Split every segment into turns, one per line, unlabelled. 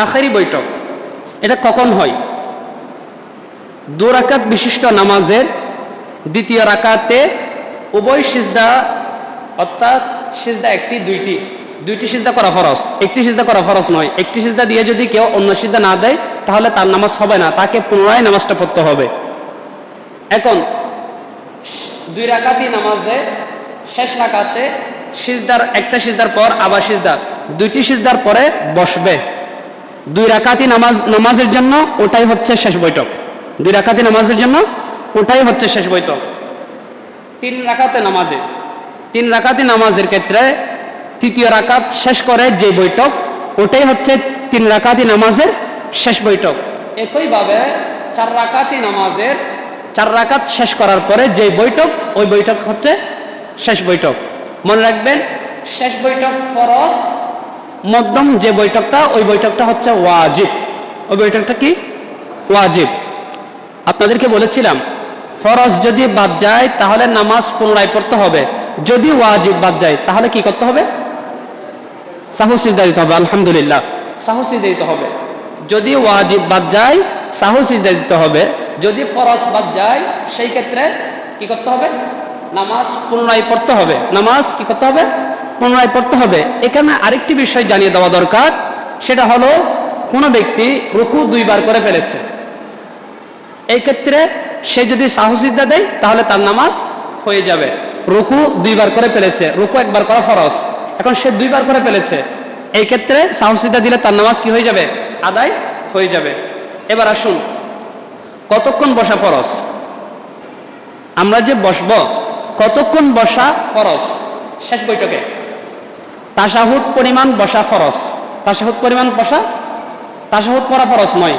আখেরি বৈঠক, এটা কখন হয়? দু রাকাত বিশিষ্ট নামাজের দ্বিতীয় রাকাতে উভয় সিজদা, অর্থাৎ সিজদা একটি, দুইটি। দুইটি সিজদা করা ফরজ, একটি সিজদা করা ফরজ নয়। একটি সিজদা দিয়ে যদি কেউ অন্য সিজদা না দেয়, তাহলে তার নামাজ হবে না, তাকে পুনরায় নামাজটা পড়তে হবে। এখন, দুই রাকাতি নামাজে, শেষ রাকাতে সিজদার, একটা সিজদার পর আবার সিজদা, দুইটি সিজদার পরে বসবে। দুই রাকাতি নামাজ, নামাজের জন্য ওটাই হচ্ছে শেষ বৈঠক। দুই রাকাতি নামাজের জন্য ওটাই হচ্ছে শেষ বৈঠক। তিন রাকাতে নামাজে। তিন রাকাতি নামাজের ক্ষেত্রে তৃতীয় রাকাত শেষ করে যে বৈঠক, ওটাই হচ্ছে তিন রাকাতি নামাজের শেষ বৈঠক। একইভাবে চার রাকাতি নামাজের, চার রাকাত শেষ করার পরে যে বৈঠক, ওই বৈঠক হচ্ছে শেষ বৈঠক। মনে রাখবেন, শেষ বৈঠক ফরজ মধ্যম যে বৈঠকটা, ওই বৈঠকটা হচ্ছে ওয়াজিব। ওই বৈঠকটা কি? ওয়াজিব। আপনাদেরকে বলেছিলাম, ফরজ যদি বাদ যায়, তাহলে নামাজ পুনরায় পড়তে হবে। যদি ওয়াজিব বাদ যায়, তাহলে কি করতে হবে? সাহসিদা দিতে হবে, আলহামদুলিল্লাহ। সাহসিদা দিতে হবে। যদি ওয়াজিব বাদ যায় সাহসিদা দিতে হবে। যদি ফরজ বাদ যায়, সেই ক্ষেত্রে কি করতে হবে? নামাজ পুনরায় পড়তে হবে। নামাজ কি করতে হবে? পুনরায় পড়তে হবে। এখানে আরেকটি বিষয় জানিয়ে দেওয়া দরকার। সেটা হলো, কোনো ব্যক্তি রুকু দুইবার করে ফেলেছে। এই ক্ষেত্রে সে যদি সাহসিদ্দা দেয়, তাহলে তার নামাজ হয়ে যাবে। রুকু দুইবার করে ফেলেছে। রুকু একবার করা ফরজ। এখন সে দুইবার করে ফেলেছে। এই ক্ষেত্রে সাহসিদ্দা দিলে তার নামাজ কি হয়ে যাবে? আদায় হয়ে যাবে। এবার আসুন, কতক্ষণ বসা ফরজ? আমরা যে বসব, কতক্ষণ বসা ফরজ? শেষ বৈঠকে। তাসাহুদ পরিমাণ বসা ফরজ। তাসাহুদ পরিমাণ বসা? তাসাহুদ পড়া ফরজ নয়।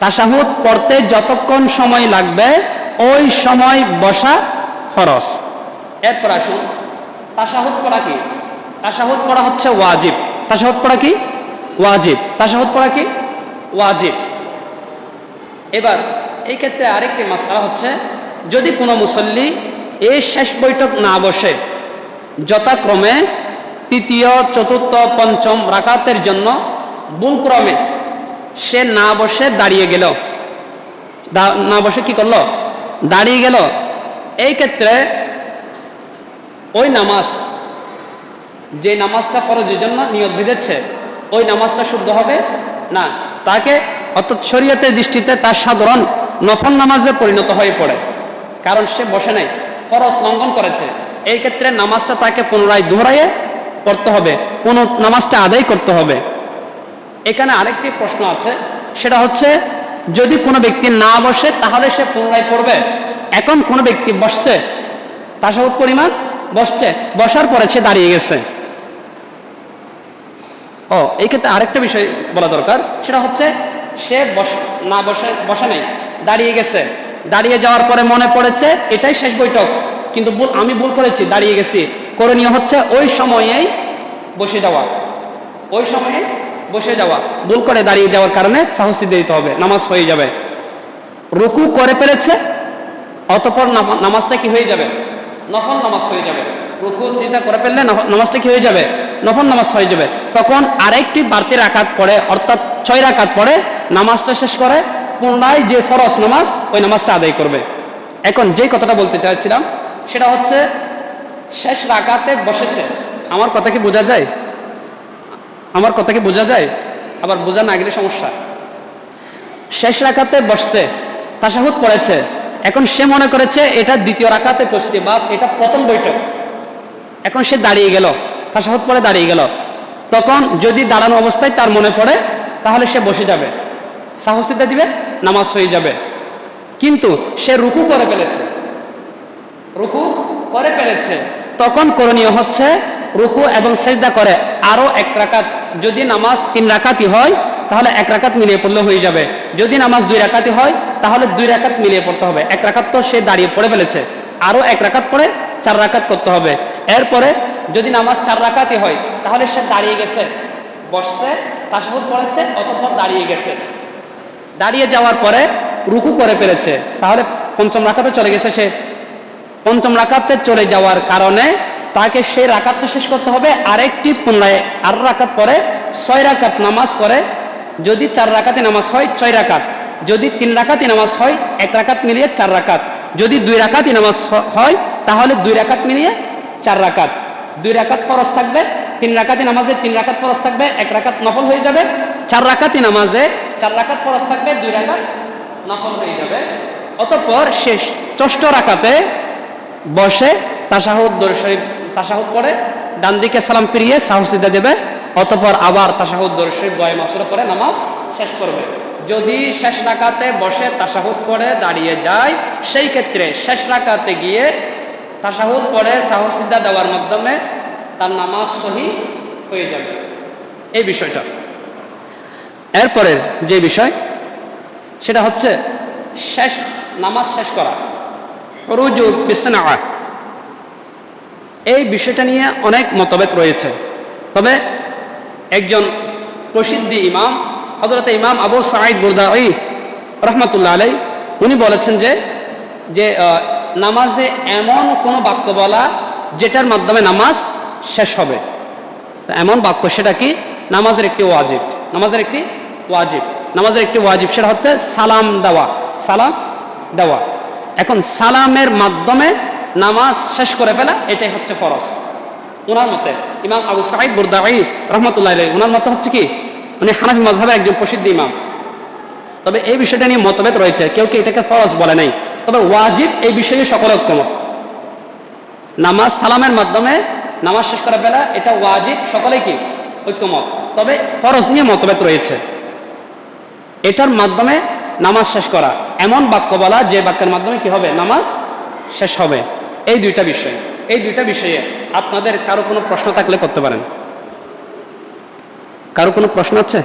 তাসাহুদ পড়তে যতক্ষণ সময় লাগবে, ওই সময় বসা ফরজ। এরপর আসুন তাসাহুদ পড়া কি? তাসাহুদ পড়া হচ্ছে ওয়াজিব। তাসাহুদ পড়া কি? ওয়াজিব। তাসাহুদ পড়া কি? ওয়াজিব। এবার, এই ক্ষেত্রে আরেকটি মাসলা হচ্ছে, যদি কোনো মুসল্লি এই শেষ বৈঠক না বসে, যথাক্রমে তৃতীয়, চতুর্থ, পঞ্চম রাকাতের জন্য ভুলক্রমে সে না বসে দাঁড়িয়ে গেল। না বসে কি করল? দাঁড়িয়ে গেল। এই ক্ষেত্রে ওই নামাজ, যে নামাজটা ফরজের জন্য নিয়ত বেঁধেছে, ওই নামাজটা শুদ্ধ হবে? না। তাকে অর্থাৎ শরীয়তের দৃষ্টিতে তার সাধারণ নফল নামাজে পরিণত হয়ে পড়ে। কারণ সে বসে নাই, ফরজ লঙ্ঘন করেছে। এই ক্ষেত্রে নামাজটা তাকে পুনরায় দোহরাইয়ে পড়তে হবে, কোন নামাজটা আদায় করতে হবে। এখানে আরেকটি প্রশ্ন আছে, সেটা হচ্ছে, যদি কোনো ব্যক্তি না বসে, তাহলে সে পুনরায় পড়বে? এখন কোনো ব্যক্তি বসছে তাসাউদ পরিমাণ, বসছে, বসার পরে সে দাঁড়িয়ে গেছে। ও, এই ক্ষেত্রে আরেকটা বিষয় বলা দরকার, সেটা হচ্ছে, সে বস, না বসে বসে নাই, দাঁড়িয়ে গেছে। দাঁড়িয়ে যাওয়ার পরে মনে পড়েছে, এটাই শেষ বৈঠক, কিন্তু আমি ভুল করেছি, দাঁড়িয়ে গেছি। করণীয় হচ্ছে ওই সময়েই বসে যাওয়া। ওই সময়ে বসে যাওয়া। ভুল করে দাঁড়িয়ে যাওয়ার কারণে সাহসী দিতে হবে, নামাজ হয়ে যাবে। রুকু করে ফেলেছে, অতপর নামাজটা কি হয়ে যাবে? নফল নামাজ হয়ে যাবে। রুকু সিজদা করে ফেললে নামাজটা কি হয়ে যাবে? নফল নামাজ হয়ে যাবে। তখন আরেকটি বাড়তি রাকাত পড়ে, অর্থাৎ ছয় রাকাত পড়ে, নামাজটা শেষ করে পুনরায় যে ফরজ নামাজ, ওই নামাজটা আদায় করবে। এখন যে কথাটা বলতে চাইছিলাম, সেটা হচ্ছে শেষ রাকাতে বসেছে। আমার কথা কি বোঝা যায়? আমার কথা কি বোঝা যায়? আবার বোঝা না গেলে সমস্যা। শেষ রাখাতে বসছে তাসাহুদ পড়েছে। এখন সে মনে করেছে এটা দ্বিতীয় রাখাতে পড়ছে বা এটা প্রথম বৈঠক। এখন সে দাঁড়িয়ে গেল তাসাহুদ পরে দাঁড়িয়ে গেল। তখন যদি দাঁড়ানো অবস্থায় তার মনে পড়ে তাহলে সে বসে যাবে। সাহসিতা দিবে নামাজ হয়ে যাবে। কিন্তু সে রুকু করে ফেলেছে। রুকু করে ফেলেছে। তখন করণীয় হচ্ছে রুকু এবং সেজদা করে আরও এক রাকাত। যদি নামাজ তিন রাকাতই হয়, তাহলে এক রাকাত মিলিয়ে পড়লে হয়ে যাবে। যদি নামাজ দুই রাকাতই হয়, তাহলে দুই রাকাত মিলিয়ে পড়তে হবে। এক রাকাত তো সে দাঁড়িয়ে পড়ে ফেলেছে। আরও এক রাকাত পরে চার রাকাত করতে হবে। এরপরে যদি নামাজ চার রাকাতই হয়, তাহলে সে দাঁড়িয়ে গেছে, বসছে তাসাহুদ পড়েছে, অতঃপর দাঁড়িয়ে গেছে। দাঁড়িয়ে যাওয়ার পরে রুকু করে ফেলেছে। তাহলে পঞ্চম রাখাতে চলে গেছে সে। পঞ্চম রাকাতে চলে যাওয়ার কারণে তাকে সেই রাকাতটা শেষ করতে হবে, আরেকটি পুনরায় আর রাকাত পরে ছয় রাকাত নামাজ করে যদি চার রাকাতে নামাজ হয়, ছয় রাকাত। যদি তিন রাকাতি নামাজ হয়, এক রাকাত মিলিয়ে চার রাকাত। যদি দুই রাকাতি নামাজ হয়, তাহলে দুই রাকাত মিলিয়ে চার রাকাত। দুই রাকাত ফরজ থাকবে, তিন রাকাতি নামাজে তিন রাকাত ফরজ থাকবে, এক রাকাত নফল হয়ে যাবে। চার রাকাতি নামাজে চার রাকাত ফরজ থাকবে, দুই রাকাত নফল হয়ে যাবে। অতঃপর শেষ, ষষ্ঠ রাকাতে বসে, তাসাহুদ দরুদ শরীফ, তাসাহুদ পড়ে ডান দিকে সালাম ফিরিয়ে সাহসিদা দেবে, অতপর আবার তাসাহুদ দরুদ শরীফ গয়ে মাসুর করে নামাজ শেষ করবে। যদি শেষ রাকাতে বসে তাসাহুদ পড়ে, দাঁড়িয়ে যায়, সেই ক্ষেত্রে শেষ রাকাতে গিয়ে তাসাহুদ পড়ে সাহসিদা দেওয়ার মাধ্যমে তার নামাজ সহি হয়ে যাবে। এই বিষয়টা। এরপরের যে বিষয়, সেটা হচ্ছে শেষ, নামাজ শেষ করা। রুজু বিছনা এই বিষয়টা নিয়ে অনেক মতভেদ রয়েছে। তবে একজন প্রসিদ্ধ ইমাম হজরত ইমাম আবু সাঈদ বুরদাই রহমতুল্লাহ আলাই উনি বলেছেন যে যে নামাজে এমন কোনো বাক্য বলা যেটার মাধ্যমে নামাজ শেষ হবে। এমন বাক্য, সেটা কি? নামাজের একটি ওয়াজিব। নামাজের একটি ওয়াজিব। নামাজের একটি ওয়াজিব, সেটা হচ্ছে সালাম দেওয়া। সালাম দেওয়া। এখন সালামের মাধ্যমে নামাজ শেষ করে ফেলা, এটাই হচ্ছে ফরজ। ওনার মতে, ইমাম আবু সাঈদ বুরদাই রহমতুল্লাহ ওনার মতে হচ্ছে কি? উনি হানাফি মজহাবের একজন প্রসিদ্ধ ইমাম। তবে এই বিষয়টা নিয়ে মতভেদ রয়েছে, কেউ কেউ এটাকে ফরজ বলে নাই। তবে ওয়াজিব এই বিষয়ে সকলে ঐক্যমত। নামাজ সালামের মাধ্যমে নামাজ শেষ করে ফেলা, এটা ওয়াজিব সকলেই কি? ঐক্যমত। তবে ফরজ নিয়ে মতভেদ রয়েছে। এটার মাধ্যমে নামাজ শেষ করা। এমন বাক্য বলা, যে বাক্যের মাধ্যমে কি হবে? নামাজ শেষ হবে। এই দুইটা বিষয়। এই দুইটা বিষয়ে আপনাদের কারও কোনো প্রশ্ন থাকলে করতে পারেন। কারও কোনো প্রশ্ন আছে?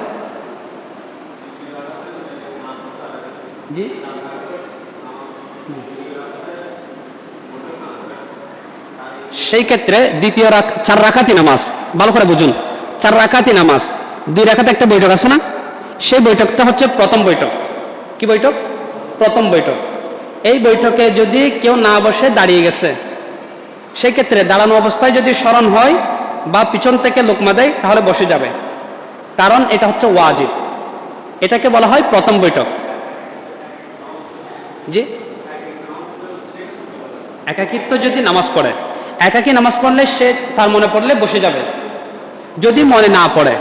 জি? সেই ক্ষেত্রে দ্বিতীয় চার রাখাতি নামাজ। ভালো করে বুঝুন। চার রাখাতি নামাজ। দুই রাখাতে একটা বৈঠক আছে না? সেই বৈঠকটা হচ্ছে প্রথম বৈঠক। কি বৈঠক? প্রথম বৈঠক। এই বৈঠকে যদি কেউ না বসে দাঁড়িয়ে গেছে, সেক্ষেত্রে দাঁড়ানো অবস্থায় যদি স্মরণ হয় বা পিছন থেকে লোকমা দেয় তাহলে বসে যাবে। কারণ এটা হচ্ছে ওয়াজিব। এটাকে বলা হয় প্রথম বৈঠক। জি? একাকিত্ব যদি নামাজ পড়ে, একাকি নামাজ পড়লে সে তার মনে পড়লে বসে যাবে। যদি মনে না পড়ে,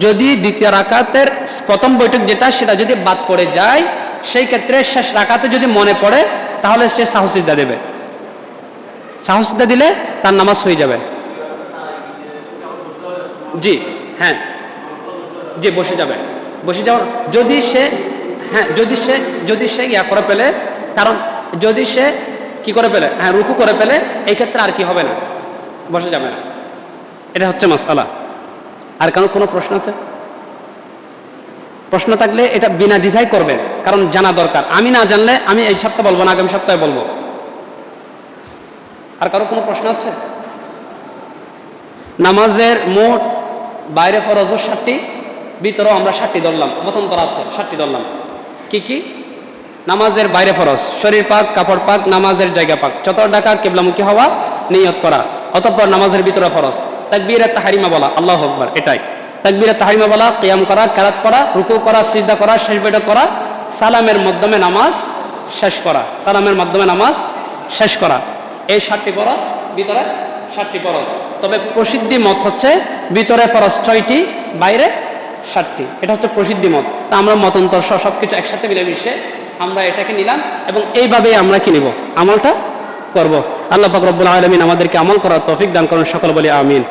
যদি দ্বিতীয় রাকাতের প্রথম বৈঠক যেটা, সেটা যদি বাদ পড়ে যায় সেই ক্ষেত্রে শেষ রাকাতে যদি মনে পড়ে, তাহলে সে সাহসিদ্ধা দেবে। সাহসিদ্ধা দিলে তার নামাজ হয়ে যাবে। জি হ্যাঁ। জি, বসে যাবে। বসে যাওয়ার যদি সে হ্যাঁ যদি সে যদি সে ইয়া করে পেলে কারণ যদি সে কি করে পেলে হ্যাঁ রুকু করে পেলে এই ক্ষেত্রে আর কি হবে না। বসে যাবে না। এটা হচ্ছে মাসালা আর কারণ কোনো প্রশ্ন আছে? প্রশ্ন থাকলে এটা বিনা দ্বিধায় করবেন কারণ জানা দরকার। আমি না জানলে আমি এই সপ্তাহে বলব না, আগামী সপ্তাহে বলব। আর কারও কোনো প্রশ্ন আছে? নামাজের মোট বাইরে ফরজ ষাটটি, ভিতরেও আমরা ষাটটি ধরলাম। মতন করা আছে, ষাটটি ধরলাম। কি কি? নামাজের বাইরে ফরজ, শরীর পাক, কাপড় পাক, নামাজের জায়গা পাক। চতর ডাকা কেবলামুখী হওয়া, নিয়ত করা। অতঃপর নামাজের ভিতরে ফরজ। তাকবীর একটা হারিমা বলা, আল্লাহ আকবার, এটাই। তাকবীরে তাহারিমা বলা, কিয়াম করা, কেরাত করা রুকু করা, সিজদা করা, শেষ বৈঠক করা, সালামের মাধ্যমে নামাজ শেষ করা, সালামের মাধ্যমে নামাজ শেষ করা। এই ষাটটি ফরজ, ভিতরে ষাটটি ফরজ। তবে প্রসিদ্ধি মত হচ্ছে ভিতরে ফরজ ছয়টি, বাইরে ষাটটি এটা হচ্ছে প্রসিদ্ধি মত। তা আমরা মতান্তর সহ সব কিছু একসাথে মিলেমিশে আমরা এটাকে নিলাম এবং এইভাবেই আমরা কি নিব? আমলটা করব। আল্লাহ পাক আলমিন আমাদেরকে আমল করার তৌফিক দান করুন। সকল বলি আমিন।